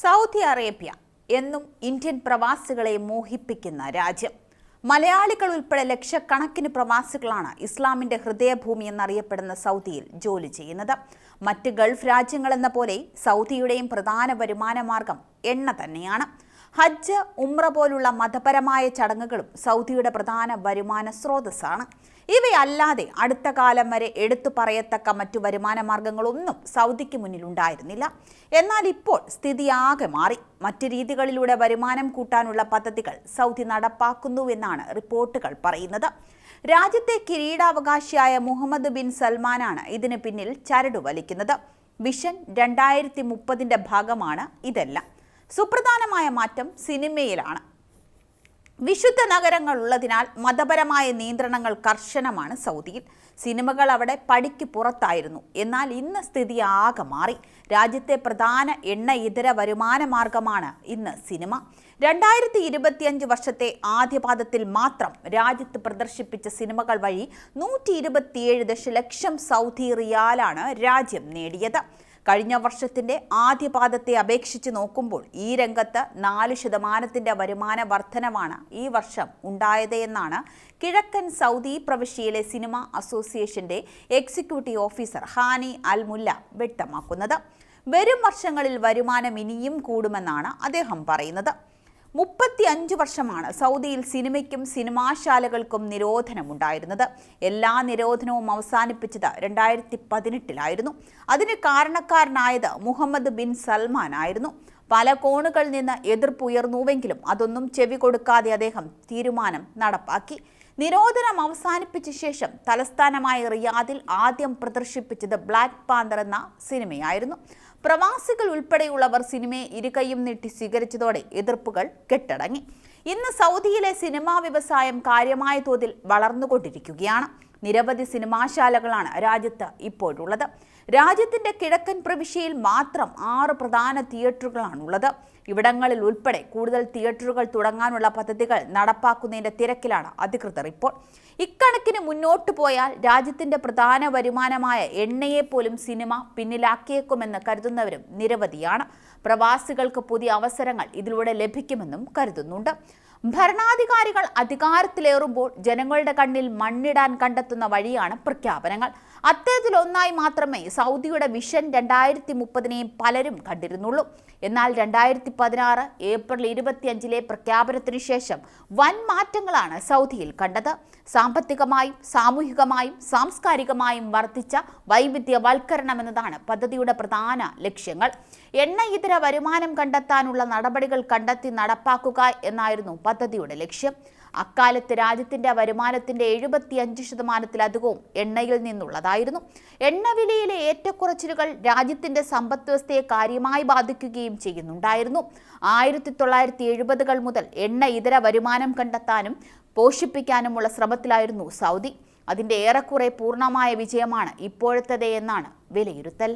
Saudi Arabia എന്നും Indian പ്രവാസികളെ മോഹിപ്പിക്കുന്ന രാജ്യം. മലയാളികൾ ഉൾപ്പെടെ ലക്ഷക്കണക്കിന് പ്രവാസികളാണ് ഇസ്ലാമിന്റെ ഹൃദയഭൂമി എന്നറിയപ്പെടുന്ന സൗദിയിൽ ജോലി ചെയ്യുന്നത്. മറ്റ് ഗൾഫ് രാജ്യങ്ങളെന്ന പോലെ സൗദിയുടെയും പ്രധാന വരുമാന മാർഗം എണ്ണ തന്നെയാണ്. ഹജ്ജ് ഉംറ പോലുള്ള മതപരമായ ചടങ്ങുകളും സൗദിയുടെ പ്രധാന വരുമാന സ്രോതസ്സാണ്. ഇവയല്ലാതെ അടുത്ത കാലം വരെ എടുത്തു പറയത്തക്ക മറ്റു വരുമാന മാർഗങ്ങളൊന്നും സൗദിക്ക് മുന്നിൽ ഉണ്ടായിരുന്നില്ല എന്നാൽ ഇപ്പോൾ സ്ഥിതി ആകെ മാറി. മറ്റു രീതികളിലൂടെ വരുമാനം കൂട്ടാനുള്ള പദ്ധതികൾ സൗദി നടപ്പാക്കുന്നുവെന്നാണ് റിപ്പോർട്ടുകൾ പറയുന്നത്. രാജ്യത്തെ കിരീടാവകാശിയായ മുഹമ്മദ് ബിൻ സൽമാനാണ് ഇതിന് പിന്നിൽ ചരടു വലിക്കുന്നത്. വിഷൻ രണ്ടായിരത്തി മുപ്പതിന്റെ ഭാഗമാണ് ഇതെല്ലാം. സുപ്രധാനമായ മാറ്റം സിനിമയിലാണ്. വിശുദ്ധ നഗരങ്ങൾ ഉള്ളതിനാൽ മതപരമായ നിയന്ത്രണങ്ങൾ കർശനമാണ് സൗദിയിൽ. സിനിമകൾ അവിടെ പടിക്ക് പുറത്തായിരുന്നു. എന്നാൽ ഇന്ന് സ്ഥിതി ആകെ മാറി. രാജ്യത്തെ പ്രധാന എണ്ണ ഇതര വരുമാന മാർഗമാണ് ഇന്ന് സിനിമ. രണ്ടായിരത്തി ഇരുപത്തിയഞ്ച് വർഷത്തെ ആദ്യപാദത്തിൽ മാത്രം രാജ്യത്ത് പ്രദർശിപ്പിച്ച സിനിമകൾ വഴി നൂറ്റി ഇരുപത്തിയേഴ് ദശലക്ഷം സൗദി റിയാലാണ് രാജ്യം നേടിയത്. കഴിഞ്ഞ വർഷത്തിന്റെ ആദ്യപാദത്തെ അപേക്ഷിച്ച് നോക്കുമ്പോൾ ഈ രംഗത്ത് നാല് ശതമാനത്തിന്റെ വരുമാന വർധനവാണ് ഈ വർഷം ഉണ്ടായത് എന്നാണ് കിഴക്കൻ സൗദി പ്രവിശ്യയിലെ സിനിമ അസോസിയേഷന്റെ എക്സിക്യൂട്ടീവ് ഓഫീസർ ഹാനി അൽമുല്ല വ്യക്തമാക്കുന്നത്. വരും വർഷങ്ങളിൽ വരുമാനം ഇനിയും കൂടുമെന്നാണ് അദ്ദേഹം പറയുന്നത്. മുപ്പത്തി അഞ്ച് വർഷമാണ് സൗദിയിൽ സിനിമയ്ക്കും സിനിമാശാലകൾക്കും നിരോധനമുണ്ടായിരുന്നത്. എല്ലാ നിരോധനവും അവസാനിപ്പിച്ചത് രണ്ടായിരത്തി പതിനെട്ടിലായിരുന്നു. അതിന് കാരണക്കാരനായത് മുഹമ്മദ് ബിൻ സൽമാൻ ആയിരുന്നു പല കോണുകളിൽ നിന്ന് എതിർപ്പുയർന്നുവെങ്കിലും അതൊന്നും ചെവി കൊടുക്കാതെ അദ്ദേഹം തീരുമാനം നടപ്പാക്കി. നിരോധനം അവസാനിപ്പിച്ച ശേഷം തലസ്ഥാനമായ റിയാദിൽ ആദ്യം പ്രദർശിപ്പിച്ചത് ബ്ലാക്ക് പാന്തർ എന്ന സിനിമയായിരുന്നു. പ്രവാസികൾ ഉൾപ്പെടെയുള്ളവർ സിനിമയെ ഇരുകൈയും നീട്ടി സ്വീകരിച്ചതോടെ എതിർപ്പുകൾ കെട്ടടങ്ങി. ഇന്ന് സൗദിയിലെ സിനിമാ വ്യവസായം കാര്യമായ തോതിൽ വളർന്നുകൊണ്ടിരിക്കുകയാണ്. നിരവധി സിനിമാശാലകളാണ് രാജ്യത്ത് ഇപ്പോഴുള്ളത്. രാജ്യത്തിന്റെ കിഴക്കൻ പ്രവിശ്യയിൽ മാത്രം ആറ് പ്രധാന തിയേറ്ററുകളാണുള്ളത്. ഇവിടങ്ങളിൽ ഉൾപ്പെടെ കൂടുതൽ തിയേറ്ററുകൾ തുടങ്ങാനുള്ള പദ്ധതികൾ നടപ്പാക്കുന്നതിന്റെ തിരക്കിലാണ് അധികൃതർ ഇപ്പോൾ. ഇക്കണക്കിന് മുന്നോട്ട് പോയാൽ രാജ്യത്തിന്റെ പ്രധാന വരുമാനമായ എണ്ണയെ പോലും സിനിമ പിന്നിലാക്കിയേക്കുമെന്ന് കരുതുന്നവരും നിരവധിയാണ്. പ്രവാസികൾക്ക് പുതിയ അവസരങ്ങൾ ഇതിലൂടെ ലഭിക്കുമെന്നും കരുതുന്നുണ്ട്. ഭരണാധികാരികൾ അധികാരത്തിലേറുമ്പോൾ ജനങ്ങളുടെ കണ്ണിൽ മണ്ണിടാൻ കണ്ടെത്തുന്ന വഴിയാണ് പ്രഖ്യാപനങ്ങൾ. അത്തരത്തിലൊന്നായി മാത്രമേ സൗദിയുടെ വിഷൻ രണ്ടായിരത്തി മുപ്പതിനെയും പലരും കണ്ടിരുന്നുള്ളൂ. എന്നാൽ രണ്ടായിരത്തി പതിനാറ് ഏപ്രിൽ ഇരുപത്തിയഞ്ചിലെ പ്രഖ്യാപനത്തിനു ശേഷം വൻ മാറ്റങ്ങളാണ് സൗദിയിൽ കണ്ടത്. സാമ്പത്തികമായും സാമൂഹികമായും സാംസ്കാരികമായും വർദ്ധിച്ച വൈവിധ്യവൽക്കരണം എന്നതാണ് പദ്ധതിയുടെ പ്രധാന ലക്ഷ്യങ്ങൾ. എണ്ണ ഇതര വരുമാനം കണ്ടെത്താനുള്ള നടപടികൾ കണ്ടെത്തി നടപ്പാക്കുക എന്നായിരുന്നു പദ്ധതിയുടെ ലക്ഷ്യം. അക്കാലത്ത് രാജ്യത്തിന്റെ വരുമാനത്തിന്റെ എഴുപത്തിയഞ്ച് ശതമാനത്തിലധികവും എണ്ണയിൽ നിന്നുള്ളതായിരുന്നു. എണ്ണവിലയിലെ ഏറ്റക്കുറച്ചിലുകൾ രാജ്യത്തിന്റെ സമ്പദ്വ്യവസ്ഥയെ കാര്യമായി ബാധിക്കുകയും ചെയ്യുന്നുണ്ടായിരുന്നു. ആയിരത്തി തൊള്ളായിരത്തി എഴുപതുകൾ മുതൽ എണ്ണ ഇതര വരുമാനം കണ്ടെത്താനും പോഷിപ്പിക്കാനുമുള്ള ശ്രമത്തിലായിരുന്നു സൗദി. അതിന്റെ ഏറെക്കുറെ പൂർണമായ വിജയമാണ് ഇപ്പോഴത്തത് എന്നാണ് വിലയിരുത്തൽ.